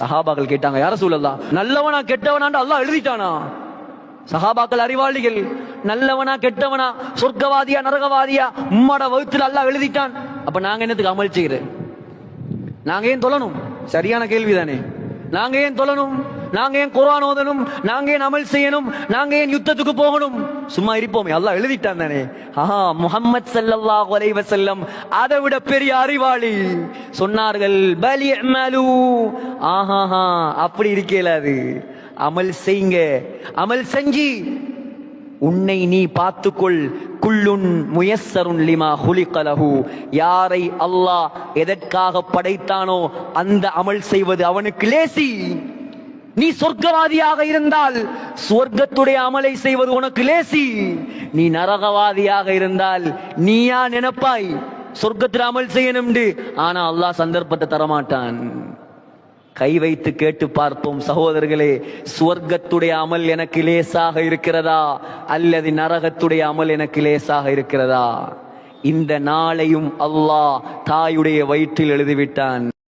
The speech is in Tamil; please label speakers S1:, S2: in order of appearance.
S1: சஹாபாக்கள் கேட்டாங்க யார சூழல்லா நல்லவனா கெட்டவனாண்டு அல்லா எழுதிட்டானா? சஹாபாக்கள் அறிவாளிகள் நல்லவனா கெட்டவனா சொர்க்கவாதியா நரகவாதியா உம்மட வகுத்துல அல்லா எழுதிட்டான். அப்ப நாங்க என்னத்துக்கு அமல் செய்யறேன் நாங்க ஏன் தொழணும்? சரியான கேள்விதானே. நாங்க ஏன் தொழணும்? நாங்க ஏன் குரான் ஓதணும்? நாங்க ஏன் அமல் செய்யணும்? நாங்க ஏன் யுத்தத்துக்கு போகணும்? சும்மா இருப்போமே. அல்லாஹ் எழுதிட்டான் தானே. ஆஹா முஹம்மத் ஸல்லல்லாஹு அலைஹி வஸல்லம் அதை விட பெரிய அறிவாளி. சொன்னார்கள் பலி அமலு ஆஹாஹா அப்படி இருக்கல அது. அமல் செய்யுங்க. அமல் செஞ்சு. உன்னை நீ பார்த்துக்கொள். குள்ளுன் முயஸ்ஸருன் லிமா ஹுலிகலஹு யாரை அல்லாஹ் எதற்காக படைத்தானோ அந்த அமல் செய்வது அவனுக்கு லேசி. நீ சொர்க்கவாதியாக இருந்தால் சொர்க்கத்துடைய அமலை செய்வது உனக்கு லேசி. நீ நரகவாதியாக இருந்தால் நீயா நினைப்பாய் சொர்க்கத்தில் அமல் செய்யணும் ஆனா அல்லாஹ் சந்தர்ப்பத்தை தரமாட்டான். கை வைத்து கேட்டு பார்ப்போம் சகோதரர்களே சுவர்க்கத்துடைய அமல் எனக்கு லேசாக இருக்கிறதா? அல்லது நரகத்துடைய அமல் எனக்கு லேசாக இருக்கிறதா? இந்த நாளையும் அல்லாஹ் தாயுடைய வயிற்றில் எழுதிவிட்டான்.